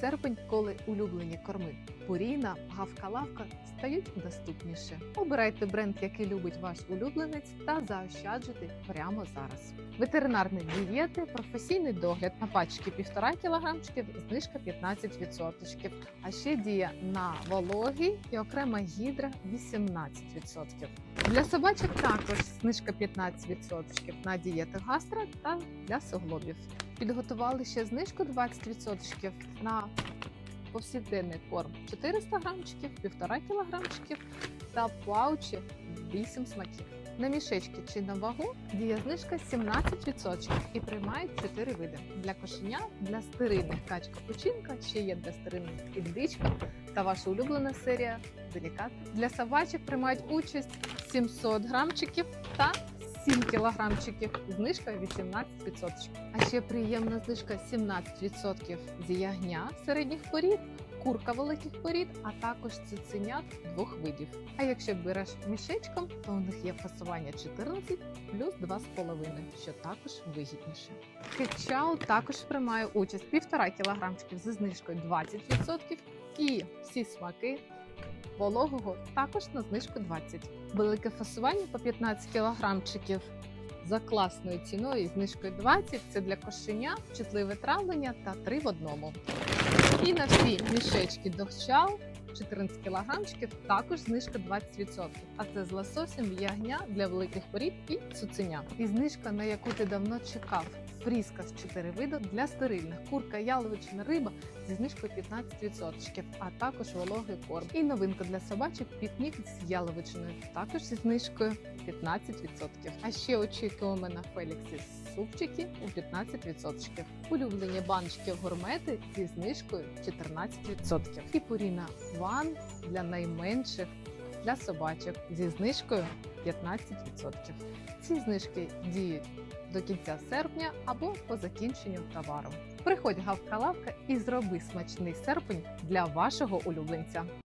серпень, коли улюблені корми Пуріна, гавкалавка стають доступніше. Обирайте бренд, який любить ваш улюбленець, та заощаджуйте прямо зараз. Ветеринарні дієти, професійний догляд на пачки 1,5 кг, знижка 15%. А ще діє на вологий і окрема гідра 18%. Для собачок також знижка 15% на дієти гастро та для суглобів. Підготували ще знижку 20% на повсякденний корм 400 грамчиків, 1,5 кілограмчиків та паучі 8 смаків. На мішечки чи на вагу діє знижка 17% і приймають 4 види. Для кошеня, для стерильних качка пучинка, ще є для стерильних індичка та ваша улюблена серія делікат. Для собачок приймають участь 700 грамчиків та 7 кілограмчиків, знижка 18%. А ще приємна знижка 17% з ягня середніх порід, курка великих порід, а також цуценят двох видів. А якщо береш мішечком, то у них є фасування 14 плюс 2,5, що також вигідніше. Кетчау також приймає участь 1,5 кілограмчиків зі знижкою 20% і всі смаки вологого також на знижку 20. Велике фасування по 15 кілограмчиків за класною ціною і знижкою 20 це для кошеня, чутливе травлення та 3 в одному. І на всі мішечки дохчал 14 кілограмчиків також знижка 20%. А це з лососем ягня для великих порід і цуценя. І знижка, на яку ти давно чекав. Фріска з 4 види для стерильних курка, яловичина, риба зі знижкою 15%, а також вологий корм. І новинка для собачок пікнік з яловичиною, також зі знижкою 15%. А ще очікуємо на Феліксі супчики у 15%. Улюблені баночки гурмети зі знижкою 14%. І Пуріна Purina One для найменших для собачок зі знижкою 15%. Ці знижки діють до кінця серпня або по закінченню товару. Приходь гавка-лавка і зроби смачний серпень для вашого улюбленця.